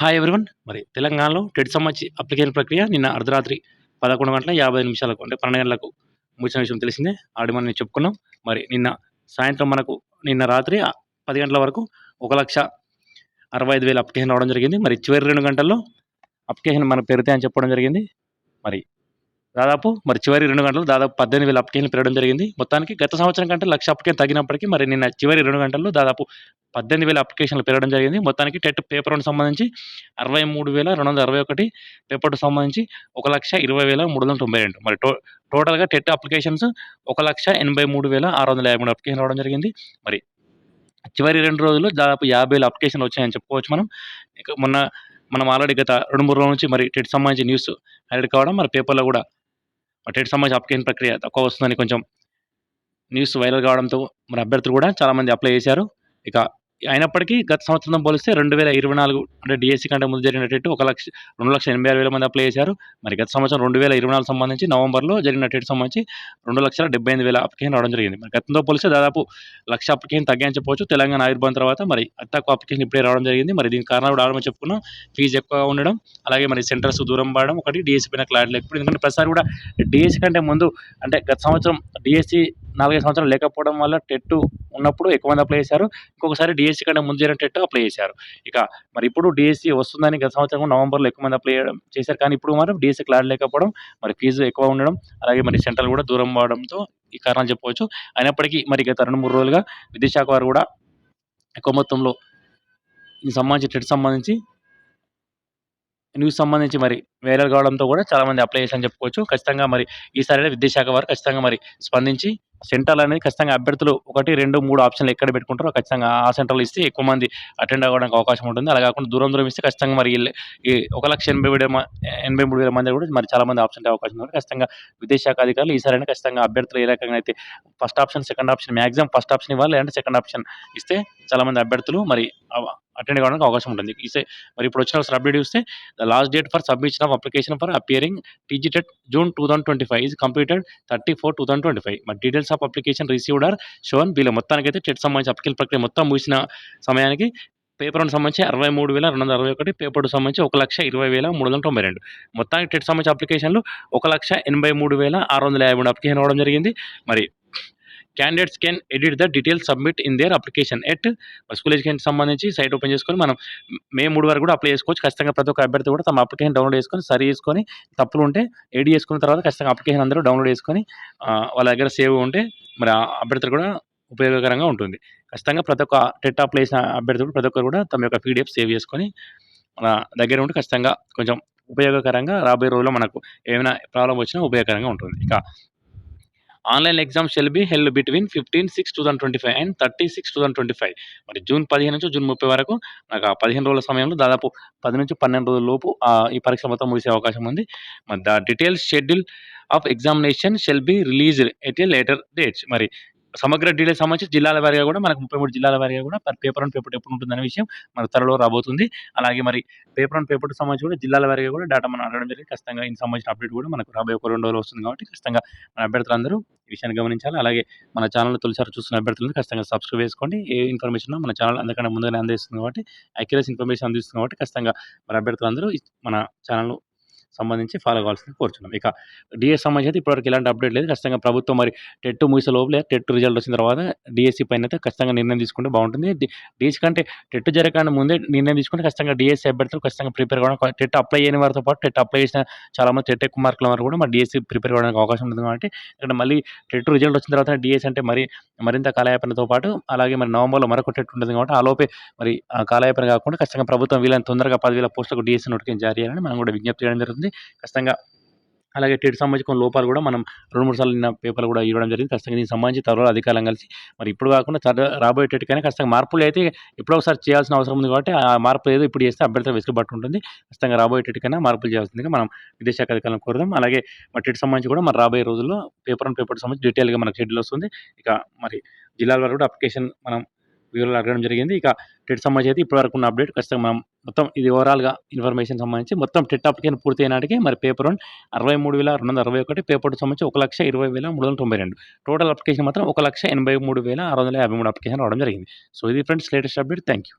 Hi everyone మరి తెలంగాణలో TET సంబంధించి అప్లికేషన్ ప్రక్రియ నిన్న అర్ధరాత్రి పదకొండు గంటల యాభై నిమిషాలకు అంటే పన్నెండు గంటలకు ముగిసిన విషయం తెలిసిందే. ఆడి మనం చెప్పుకున్నాం. మరి నిన్న సాయంత్రం మనకు నిన్న రాత్రి పది గంటల వరకు ఒక లక్ష అరవై ఐదు వేల అప్లికేషన్ రావడం జరిగింది. మరి చివరి రెండు గంటల్లో అప్లికేషన్ మనకు పెరితే అని చెప్పడం జరిగింది. మరి దాదాపు మరి చివరి రెండు గంటలు దాదాపు పద్దెనిమిది వేల అప్లికేషన్లు పెరగడం జరిగింది. మొత్తానికి గత సంవత్సరం కంటే లక్ష అప్లికేషన్ తగ్గినప్పటికీ మరి నిన్న చివరి రెండు గంటల్లో దాదాపు పద్దెనిమిది వేల అప్లికేషన్లు పెరగడం జరిగింది. మొత్తానికి టెట్ పేపర్ వన్ సంబంధించి అరవై మూడు వేల రెండు వందల అరవై ఒకటి పేపర్ టూ సంబంధించి ఒక లక్ష ఇరవై వేల మూడు వందల తొంభై రెండు. మరి టో టోటల్గా టెట్ అప్లికేషన్స్ ఒక లక్ష ఎనభై మూడు వేల ఆరు వందల యాభై మూడు అప్లికేషన్ రావడం జరిగింది. మరి చివరి రెండు రోజుల్లో దాదాపు యాభై వేల అప్లికేషన్లు వచ్చాయని చెప్పుకోవచ్చు మనం. ఇక మొన్న మనం ఆల్రెడీ గత రెండు మూడు రోజుల నుంచి మరి టెట్ సంబంధించి న్యూస్ హైలైట్ కావడం మరి పేపర్లో కూడా టెట్ సంబంధించి అప్లికేషన్ ప్రక్రియ తక్కువ వస్తుందని కొంచెం న్యూస్ వైరల్ కావడంతో మరి అభ్యర్థులు కూడా చాలామంది అప్లై చేశారు. ఇక అయినప్పటికీ గత సంవత్సరం పోలిస్తే రెండు వేల ఇరవై నాలుగు అంటే డిఎస్సి కంటే ముందు జరిగినట్టు ఒక లక్ష రెండు లక్షల ఎనభై ఆరు వేల మంది అప్లై చేశారు. మరి గత సంవత్సరం రెండు వేల ఇరవై నాలుగు సంబంధించి నవంబర్లో జరిగినట్టు సంబంధించి రెండు లక్షల డెబ్బై ఎనిమిది వేల అప్లికేషన్ రావడం జరిగింది. మరి గతంతో పోలిస్తే దాదాపు లక్ష అప్లికేషన్ తగ్గించకపోవచ్చు. తెలంగాణ ఆవిర్భావం తర్వాత మరి అతి తక్కువ అప్లికేషన్ ఇప్పుడే రావడం జరిగింది. మరి దీనికి కారణం కూడా ఆడమని చెప్పుకున్నాం. ఫీజు ఎక్కువగా ఉండడం అలాగే మరి సెంటర్స్ దూరం పడడం ఒకటి డిఎస్సి పైన క్లారిటీ లేకపోతే ఎందుకంటే ప్రతిసారి కూడా డిఎస్సి కంటే ముందు అంటే గత సంవత్సరం డిఎస్సి నాలుగైదు సంవత్సరాలు లేకపోవడం వల్ల టెట్ ఉన్నప్పుడు ఎక్కువ మంది అప్లై చేశారు. ఇంకొకసారి డిఎస్సి కంటే ముందు జరిగిన టెట్ అప్లై చేశారు. ఇక మరి ఇప్పుడు డిఎస్సి వస్తుందని గత సంవత్సరం నవంబర్లో ఎక్కువ మంది అప్లై చేయడం చేశారు. కానీ ఇప్పుడు మాత్రం డిఎస్సి క్లాడ్ లేకపోవడం మరి ఫీజు ఎక్కువ ఉండడం అలాగే మరి సెంట్రల్ కూడా దూరం అవడంతో ఈ కారణాలు చెప్పవచ్చు. అయినప్పటికీ మరి గత రెండు మూడు రోజులుగా విద్యాశాఖ వారు కూడా ఎక్కువ మొత్తంలో సంబంధించి టెట్ సంబంధించి న్యూస్ సంబంధించి మరి వైరల్ కావడంతో కూడా చాలామంది అప్లై చేశారని చెప్పుకోవచ్చు. ఖచ్చితంగా మరి ఈసారి విద్యాశాఖ వారు ఖచ్చితంగా మరి స్పందించి సెంటర్లు అనేది ఖచ్చితంగా అభ్యర్థులు ఒకటి రెండు మూడు ఆప్షన్లు ఎక్కడ పెట్టుకుంటారో ఖచ్చితంగా ఆ సెంటర్లు ఇస్తే ఎక్కువ మంది అటెండ్ అవ్వడానికి అవకాశం ఉంటుంది. అలా కాకుండా దూరం దూరం ఇస్తే ఖచ్చితంగా మరి ఈ ఒక లక్ష ఎనభై వేల ఎనభై మూడు వేల మంది కూడా మరి చాలా మంది ఆప్షన్ అవకాశం ఉంది. ఖచ్చితంగా విదేశాఖ అధికారులు ఈసారి ఖచ్చితంగా అభ్యర్థులు ఏ రకంగా అయితే first option second option maximum first option ఇవ్వాలి. లేదంటే సెకండ్ ఆప్షన్ ఇస్తే చాలా మంది అభ్యర్థులు మరి అటెండ్ కావడానికి అవకాశం ఉంటుంది. ఇస్తే మరి ఇప్పుడు వచ్చిన అప్డేట్ చూస్తే the last date for submission of application for appearing TG TET June two thousand twenty five is completed thirty four two thousand twenty five మరి details of application received are shown below మొత్తానికైతే TET సంబంధించి అప్లికేషన్ ప్రక్రియ మొత్తం ముగిసిన సమయానికి paper సంబంధించి అరవై మూడు వేల రెండు వందల అరవై ఒకటి పేపర్ సంబంధించి ఒక లక్ష ఇరవై వేల మూడు వందల తొంభై రెండు. మొత్తానికి టెట్ సంబంధించి అప్లికేషన్లు ఒక లక్ష ఎనభై మూడు వేల ఆరు వందల యాభై మూడు అప్లికేషన్ అవ్వడం జరిగింది. మరి candidates can edit the details submit in their application at school education సంబంధించి సైట్ ఓపెన్ చేసుకొని మనం మే మూడు వరకు కూడా అప్లై చేసుకోవచ్చు. ఖచ్చితంగా ప్రతి ఒక్క అభ్యర్థి కూడా తమ అప్లికేషన్ డౌన్లోడ్ చేసుకొని సరి చేసుకొని తప్పులు ఉంటే ఎడి చేసుకున్న తర్వాత ఖచ్చితంగా అప్లికేషన్ అందరూ డౌన్లోడ్ చేసుకొని వాళ్ళ దగ్గర సేవ్ ఉంటే మరి అభ్యర్థులు కూడా ఉపయోగకరంగా ఉంటుంది. ఖచ్చితంగా ప్రతి ఒక్క టెట్ అప్లై చేసిన అభ్యర్థులు ప్రతి ఒక్కరు కూడా తమ యొక్క పీడిఎఫ్ సేవ్ చేసుకొని మన దగ్గర ఉంటే ఖచ్చితంగా కొంచెం ఉపయోగకరంగా రాబోయే రోజుల్లో మనకు ఏమైనా ప్రాబ్లం వచ్చినా ఉపయోగకరంగా ఉంటుంది. ఇక online exam shall be held between fifteen six two thousand twenty five and thirty six two thousand twenty five. మరి జూన్ పదిహేను నుంచి జూన్ ముప్పై వరకు నాకు ఆ పదిహేను రోజుల సమయంలో దాదాపు పది నుంచి పన్నెండు రోజుల లోపు ఈ పరీక్ష మొత్తం ముగిసే అవకాశం ఉంది. మరి the details schedule of examination shall be released at a later dates. మరి సమగ్ర డీటెయిల్స్ సంబంధించి జిల్లాల వారిగా కూడా మనకు ముప్పై మూడు జిల్లాల వారిగా కూడా పేపర్ అండ్ పేపర్ ఎప్పుడు ఉంటుందనే విషయం మన త్వరలో రాబోతుంది. అలాగే మరి పేపర్ అండ్ పేపర్ సంబంధించి కూడా జిల్లాల వారిగా కూడా డేటా మనం అడగడం జరిగింది. ఖచ్చితంగా దీనికి సంబంధించిన అప్డేట్ కూడా మనకు రాబోయే ఒక రెండు రోజులు వస్తుంది కాబట్టి ఖచ్చితంగా మన అభ్యర్థులందరూ ఈ విషయాన్ని గమనించాలి. అలాగే మన ఛానల్ తొలిసారి చూస్తున్న అభ్యర్థులను ఖచ్చితంగా సబ్స్క్రైబ్ చేసుకోండి. ఏ ఇన్ఫర్మేషన్ మన ఛానల్ అందరికన్నా ముందుగానే అందిస్తుంది కాబట్టి అక్యురస్ ఇన్ఫర్మేషన్ అందిస్తుంది కాబట్టి ఖచ్చితంగా మన అభ్యర్థులందరూ మన ఛానల్ సంబంధించి ఫాలో కావాల్సింది కోరుచున్నాం. ఇక డిఎస్ సంబంధించి అయితే ఇప్పటివరకు ఎలాంటి అప్డేట్ లేదు. ఖచ్చితంగా ప్రభుత్వం మరి టెట్ ముగిసే లోపలే టెట్ రిజల్ట్ వచ్చిన తర్వాత డిఎస్సి పైన అయితే ఖచ్చితంగా నిర్ణయం తీసుకుంటే బాగుంటుంది. డిఎస్సి కంటే టెట్ జరగకుండా ముందే నిర్ణయం తీసుకుంటే ఖచ్చితంగా డిఎస్సి అభ్యర్థులు ఖచ్చితంగా ప్రిపేర్ కావడం టెట్ అప్లై అయిన వారితో పాటు టెట్ అప్లై చేసిన చాలామంది టెట్ ఎక్కువ మార్కుల వారు కూడా మరి డిఎస్సి ప్రిపేర్ కావడానికి అవకాశం ఉంటుంది కాబట్టి ఇక్కడ మళ్ళీ టెట్ రిజల్ట్ వచ్చిన తర్వాత డిఎస్ అంటే మరి మరింత కాలయాపనతో పాటు అలాగే మరి నవంబర్లో మరొక టెట్ ఉంటుంది కాబట్టి ఆ లోపే మరి కాలయాపన కాకుండా ఖచ్చితంగా ప్రభుత్వం వీళ్ళని తొందరగా పదివేల పోస్టులకు డిఎస్సి నోటిఫికేషన్ జారీ చేయాలని మనం కూడా విజ్ఞప్తి చేయడం జరుగుతుంది. ఖచ్చితంగా అలాగే టెట్ సంబంధించి కొన్ని లోపాలు కూడా మనం రెండు మూడు సార్లు నిన్న పేపర్లు కూడా ఇవ్వడం జరిగింది. ఖచ్చితంగా దీనికి సంబంధించి త్వరలో అధికారం కలిసి మరి ఇప్పుడు కాకుండా రాబోయే కానీ ఖచ్చితంగా మార్పులు అయితే ఎప్పుడో ఒకసారి చేయాల్సిన అవసరం ఉంది కాబట్టి ఆ మార్పు ఏదో ఇప్పుడు చేస్తే అభ్యర్థులు వెసులుబాటు ఉంటుంది ఖచ్చితంగా రాబోయే మార్పులు చేయాల్సిందిగా మనం విదేశాఖ అధికారులను కోరుదాం అలాగే మరి టెట్ సంబంధించి కూడా మరి రాబోయే రోజుల్లో పేపర్ అండ్ పేపర్ సంబంధించి డీటెయిల్గా మనకు షెడ్యూల్ వస్తుంది. ఇక మరి జిల్లాల వరకు కూడా అప్లికేషన్ మనం వివరాలు అడగడం జరిగింది. ఇక టెట్ సంబంధించి అయితే ఇప్పటివరకు ఉన్న అప్డేట్ ఖచ్చితంగా మనం మొత్తం ఇది ఓవరాల్గా ఇన్ఫర్మేషన్ సంబంధించి మొత్తం టెట్ అప్లికేషన్ పూర్తి అయినాటికి మరి పేపర్ వన్ అరవై మూడు వేల రెండు వందల అరవై ఒకటి పేపర్ టూ సంబంధించి ఒక లక్ష ఇరవై వేల మూడు వందల తొంభై రెండు. టోటల్ అప్లికేషన్ మాత్రం ఒక లక్ష ఎనభై మూడు వేల ఆరు వందల యాభై మూడు అప్లికేషన్ రావడం జరిగింది. సో ఇది friends latest update thank you